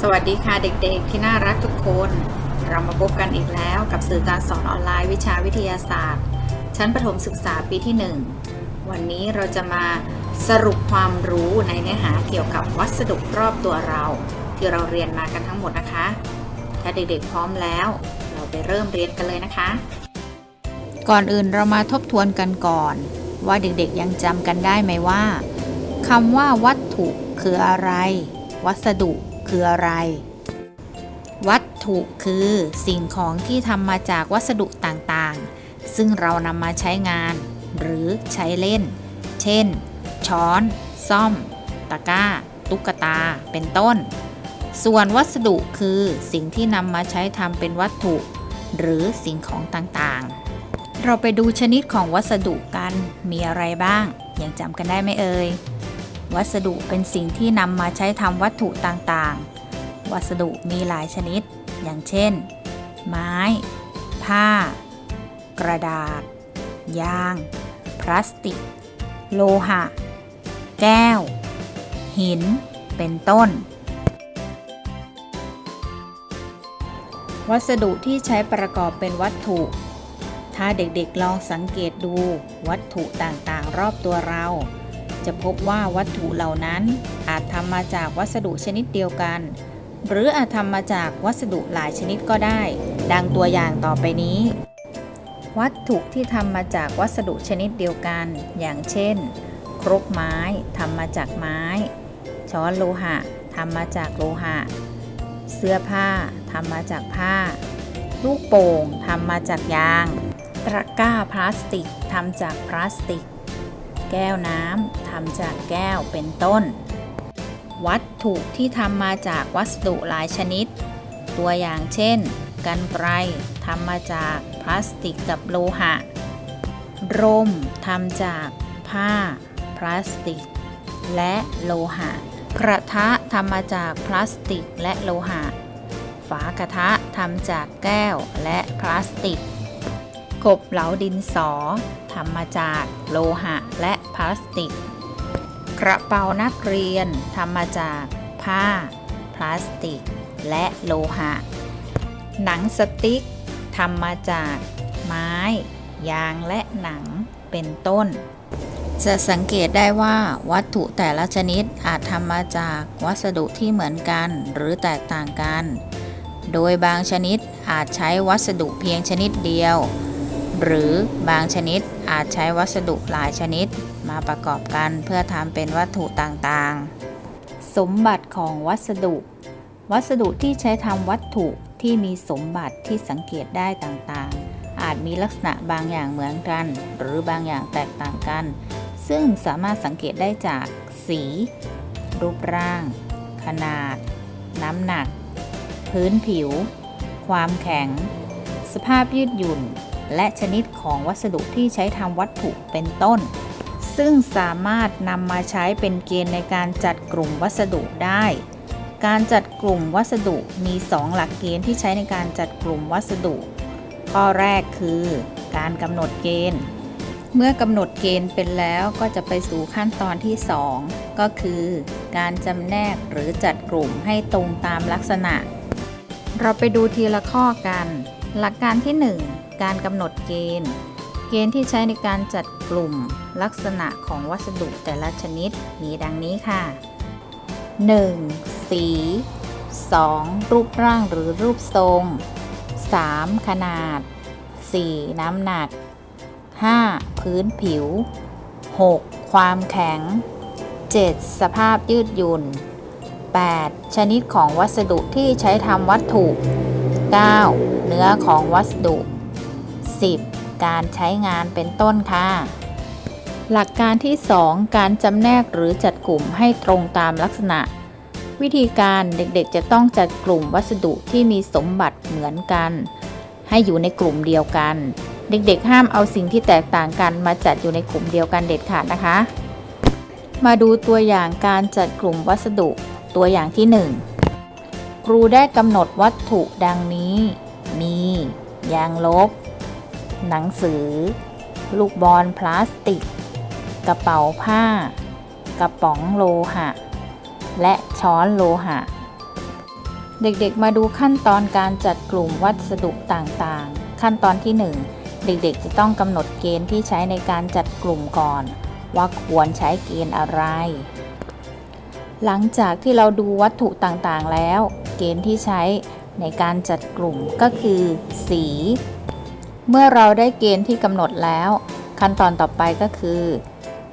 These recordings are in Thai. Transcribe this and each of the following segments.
สวัสดีค่ะเด็กๆ ที่น่ารักทุกคน เรามาพบกันอีกแล้วกับสื่อการสอนออนไลน์วิชาวิทยาศาสตร์ ชั้นประถมศึกษาปีที่ 1 วันนี้เราจะมาสรุปความรู้ในเนื้อหาเกี่ยวกับวัสดุรอบตัวเรา ที่เราเรียนมากันทั้งหมดนะคะ ถ้าเด็กๆพร้อมแล้ว เราไปเริ่มเรียนกันเลยนะคะ ก่อนอื่นเรามาทบทวนกันก่อน ว่าเด็กๆยังจำกันได้ไหมว่าคำว่าวัตถุคืออะไร วัสดุ คืออะไร วัตถุคือสิ่งของที่ทำมาจากวัสดุต่างๆ ซึ่งเรานำมาใช้งาน หรือใช้เล่น เช่น ช้อน ซ่อม ตะกร้า ตุ๊กตา เป็นต้น ส่วนวัสดุคือสิ่งที่นำมาใช้ทำเป็นวัตถุ หรือสิ่งของต่างๆเราไปดูชนิดของวัสดุกันมีอะไรบ้าง ยังจำกันได้ไหมเอ่ย วัสดุเป็นสิ่งที่นำมาใช้ทำวัตถุต่างๆ วัสดุมีหลายชนิด อย่างเช่น ไม้ ผ้า กระดาษ ยาง พลาสติก โลหะ แก้ว หิน เป็นต้น วัสดุที่ใช้ประกอบเป็นวัตถุ ถ้าเด็กๆลองสังเกตดูวัตถุต่างๆ รอบตัวเรา จะพบว่าวัตถุเหล่านั้นอาจทำมาจากวัสดุชนิดเดียวกัน หรืออาจทำมาจากวัสดุหลายชนิดก็ได้ ดังตัวอย่างต่อไปนี้ วัตถุที่ทำมาจากวัสดุชนิดเดียวกัน อย่างเช่น ครกไม้ทำมาจากไม้ ช้อนโลหะทำมาจากโลหะ เสื้อผ้าทำมาจากผ้า ลูกโป่งทำมาจากยาง ตะกร้าพลาสติกทำจากพลาสติก แก้วน้ำทำจากแก้วเป็นต้น วัตถุที่ทำมาจากวัสดุหลายชนิด ตัวอย่างเช่น กันไกรทำมาจากพลาสติกกับโลหะ ร่มทำจากผ้า พลาสติก และโลหะ กระทะทำมาจากพลาสติกและโลหะ ฝากระทะทำจากแก้วและพลาสติก กบเหลาดินสอทำมาจากโลหะและพลาสติก กระเป๋านักเรียนทำมาจากผ้า พลาสติก และโลหะ หนังสติ๊กทำมาจากไม้ ยางและหนังเป็นต้น จะสังเกตได้ว่าวัตถุแต่ละชนิดอาจทำมาจากวัสดุที่เหมือนกันหรือแตกต่างกัน โดยบางชนิดอาจใช้วัสดุเพียงชนิดเดียว หรือบางชนิดอาจใช้วัสดุหลายชนิดมาประกอบกันเพื่อทำเป็นวัตถุต่างๆ สมบัติของวัสดุ วัสดุที่ใช้ทำวัตถุที่มีสมบัติที่สังเกตได้ต่างๆ อาจมีลักษณะบางอย่างเหมือนกัน หรือบางอย่างแตกต่างกัน ซึ่งสามารถสังเกตได้จากสี รูปร่าง ขนาด น้ำหนัก พื้นผิว ความแข็ง สภาพยืดหยุ่น และชนิดของวัสดุที่ใช้ทำวัตถุเป็นต้น ซึ่งสามารถนำมาใช้เป็นเกณฑ์ในการจัดกลุ่มวัสดุได้ การจัดกลุ่มวัสดุมี 2 หลักเกณฑ์ที่ใช้ในการจัดกลุ่มวัสดุ ข้อแรกคือการกำหนดเกณฑ์ เมื่อกำหนดเกณฑ์เป็นแล้วก็จะไปสู่ขั้นตอนที่ 2 ก็คือ การจำแนกหรือจัดกลุ่มให้ตรงตามลักษณะ เราไปดูทีละข้อกัน หลักการที่ 1 การกำหนดเกณฑ์ เกณฑ์ที่ใช้ในการจัดกลุ่มลักษณะของวัสดุแต่ละชนิดมีดังนี้ค่ะ 1. สี 2. รูปร่างหรือรูปทรง 3. ขนาด 4. น้ำหนัก 5. พื้นผิว 6. ความแข็ง 7. สภาพยืดหยุ่น 8. ชนิดของวัสดุที่ใช้ทำวัตถุ 9. เนื้อของวัสดุ 10. การใช้งานเป็นต้นค่ะ หลักการที่ 2 การจำแนกหรือจัดกลุ่มให้ตรงตามลักษณะ วิธีการเด็กๆจะต้องจัดกลุ่มวัสดุที่มีสมบัติเหมือนกัน ให้อยู่ในกลุ่มเดียวกัน เด็กๆ ห้ามเอาสิ่งที่แตกต่างกันมาจัดอยู่ในกลุ่มเดียวกันเด็ดขาดนะคะ มาดูตัวอย่างการจัดกลุ่มวัสดุตัวอย่างที่ 1ครูได้กำหนดวัตถุดังนี้ มี ยางลบ หนังสือ ลูกบอลพลาสติก กระเป๋าผ้า กระป๋องโลหะ และช้อนโลหะ เด็กๆมาดูขั้นตอนการจัดกลุ่มวัสดุต่างๆ ขั้นตอนที่ 1 เด็กๆ จะต้องกำหนดเกณฑ์ที่ใช้ในการจัดกลุ่มก่อน ว่าควรใช้เกณฑ์อะไร หลังจากที่เราดูวัตถุต่างๆแล้ว เกณฑ์ที่ใช้ในการจัดกลุ่มก็คือ สี เมื่อเราได้เกณฑ์ที่กำหนดแล้ว ขั้นตอนต่อไปก็คือ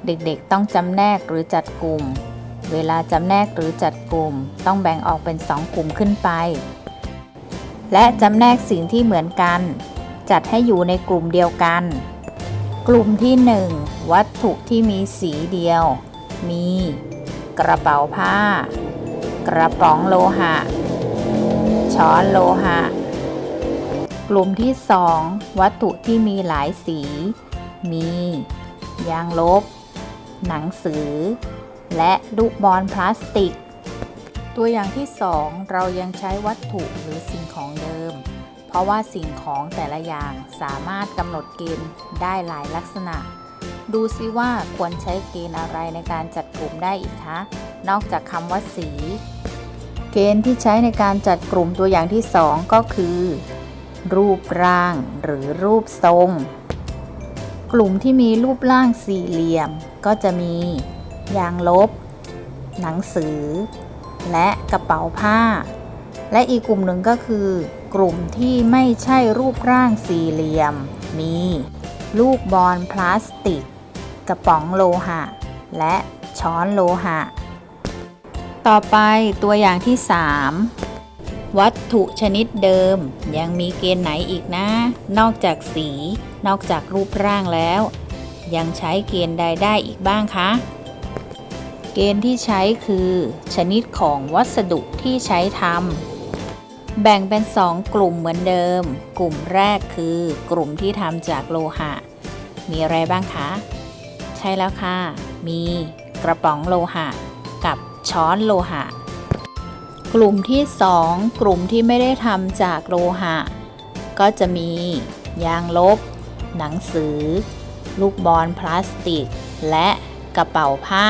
เด็กๆต้องจำแนกหรือจัดกลุ่ม เวลาจำแนกหรือจัดกลุ่ม ต้องแบ่งออกเป็น 2 กลุ่มขึ้นไป และจำแนกสิ่งที่เหมือนกัน จัดให้อยู่ในกลุ่มเดียวกัน กลุ่มที่ 1 วัตถุที่มีสีเดียว มี กระเป๋าผ้า กระป๋องโลหะ ช้อนโลหะ กลุ่มที่ 2 วัตถุที่มีหลายสี มี ยางลบ หนังสือ และลูกบอลพลาสติก ตัวอย่างที่ 2 เรายังใช้วัตถุหรือสิ่งของเดิม เพราะว่าสิ่งของแต่ละอย่างสามารถกำหนดเกณฑ์ได้หลายลักษณะ ดูซิว่าควรใช้เกณฑ์อะไรในการจัดกลุ่มได้อีกคะ นอกจากคำว่าสี เกณฑ์ที่ใช้ในการจัดกลุ่มตัวอย่างที่ 2 ก็คือ รูปร่างหรือรูปทรง กลุ่มที่มีรูปร่างสี่เหลี่ยม ก็จะมี ยางลบ หนังสือ และกระเป๋าผ้า และอีกกลุ่มหนึ่งก็คือ กลุ่มที่ไม่ใช่รูปร่างสี่เหลี่ยม มี ลูกบอลพลาสติก กระป๋องโลหะ และช้อนโลหะ ต่อไปตัวอย่างที่ 3 วัตถุชนิดเดิม ยังมีเกณฑ์ไหนอีกนะ นอกจากสี นอกจากรูปร่างแล้ว ยังใช้เกณฑ์ใดได้อีกบ้างคะ เกณฑ์ที่ใช้คือ ชนิดของวัสดุที่ใช้ทำแบ่งเป็น 2 กลุ่มเหมือนเดิม กลุ่มแรกคือกลุ่มที่ทำจากโลหะ มีอะไรบ้างคะ ใช่แล้วค่ะ มีกระป๋องโลหะ กับช้อนโลหะ กลุ่มที่ 2 กลุ่มที่ไม่ได้ทำจากโลหะ ก็จะมียางลบ หนังสือ ลูกบอลพลาสติก และกระเป๋าผ้า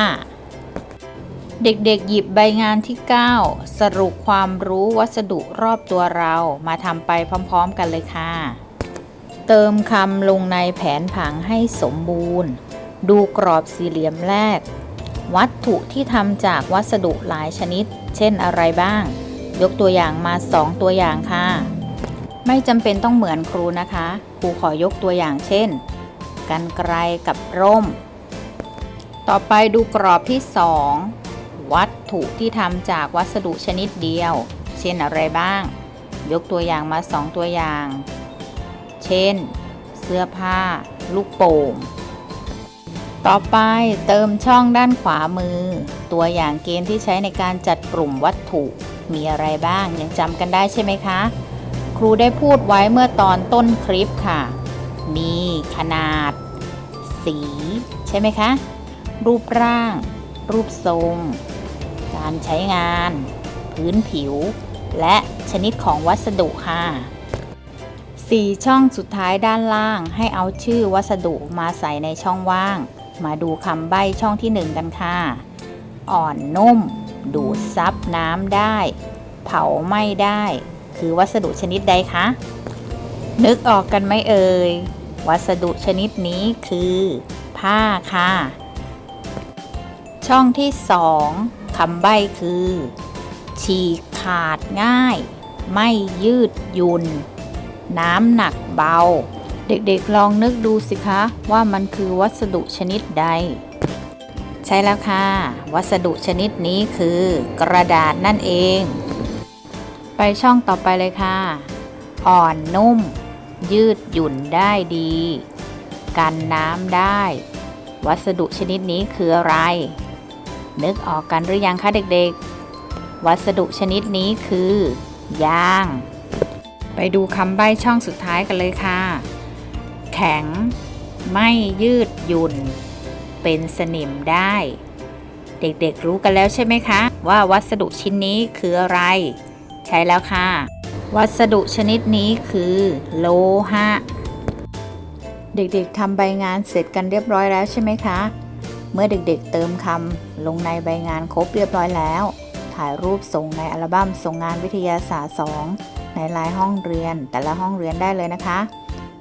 เด็กๆหยิบใบงานที่ 9 สรุปความรู้วัสดุรอบตัวเรามาทำไปพร้อมๆกันเลยค่ะ เติมคำลงในแผนผังให้สมบูรณ์ ดูกรอบสี่เหลี่ยมแรก วัตถุที่ทำจากวัสดุหลายชนิด เช่นอะไรบ้าง ยกตัวอย่างมา 2 ตัวอย่างค่ะ ไม่จำเป็นต้องเหมือนครูนะคะ ครูขอยกตัวอย่างเช่น กันไกลกับร่ม ต่อไปดูกรอบที่ 2 วัตถุที่ทำจากวัสดุชนิดเดียว เช่นอะไรบ้าง ยกตัวอย่างมา 2 ตัวอย่าง เช่น เสื้อผ้า ลูกโป่ง ต่อไปเติมช่องด้านขวามือ ตัวอย่างเกณฑ์ที่ใช้ในการจัดกลุ่มวัตถุมีอะไรบ้างยังจำกันได้ใช่ไหมคะ ครูได้พูดไว้เมื่อตอนต้นคลิปค่ะ มีขนาด สี ใช่ไหมคะ รูปร่าง รูปทรง การใช้งาน พื้นผิว และชนิดของวัสดุค่ะสี่ช่องสุดท้ายด้านล่างให้เอาชื่อวัสดุมาใส่ในช่องว่าง มาดูคำใบ้ช่องที่หนึ่งกันค่ะ อ่อนนุ่ม ดูดซับน้ำได้ เผาไหม้ได้ คือวัสดุชนิดใดคะ นึกออกกันไหมเอ่ย วัสดุชนิดนี้คือ ผ้าค่ะ ช่องที่สองคำใบ้คือ ฉีกขาดง่าย ไม่ยืดหยุ่นน้ำหนักเบา เด็กๆลองนึกดูสิคะว่ามันคือวัสดุชนิดใด ใช่แล้วค่ะ วัสดุชนิดนี้คือกระดาษนั่นเอง ไปช่องต่อไปเลยค่ะ อ่อนนุ่ม ยืดหยุ่นได้ดี กันน้ำได้ วัสดุชนิดนี้คืออะไร นึกออกกันหรือยังคะเด็กๆ วัสดุชนิดนี้คือยางไปดูคำใบ้ช่องสุดท้ายกันเลยค่ะ แข็ง ไม่ยืดหยุ่น เป็นสนิมได้ เด็กๆรู้กันแล้วใช่ไหมคะ ว่าวัสดุชิ้นนี้คืออะไร ใช้แล้วค่ะ วัสดุชนิดนี้คือโลหะ เด็กๆทำใบงานเสร็จกันเรียบร้อยแล้วใช่ไหมคะ เมื่อเด็กๆเติมคำลงในใบงานครบเรียบร้อยแล้ว ถ่ายรูปส่งในอัลบั้มส่งงานวิทยาศาสตร์ 2 ในลายห้องเรียนแต่ละห้องเรียนได้เลยนะคะ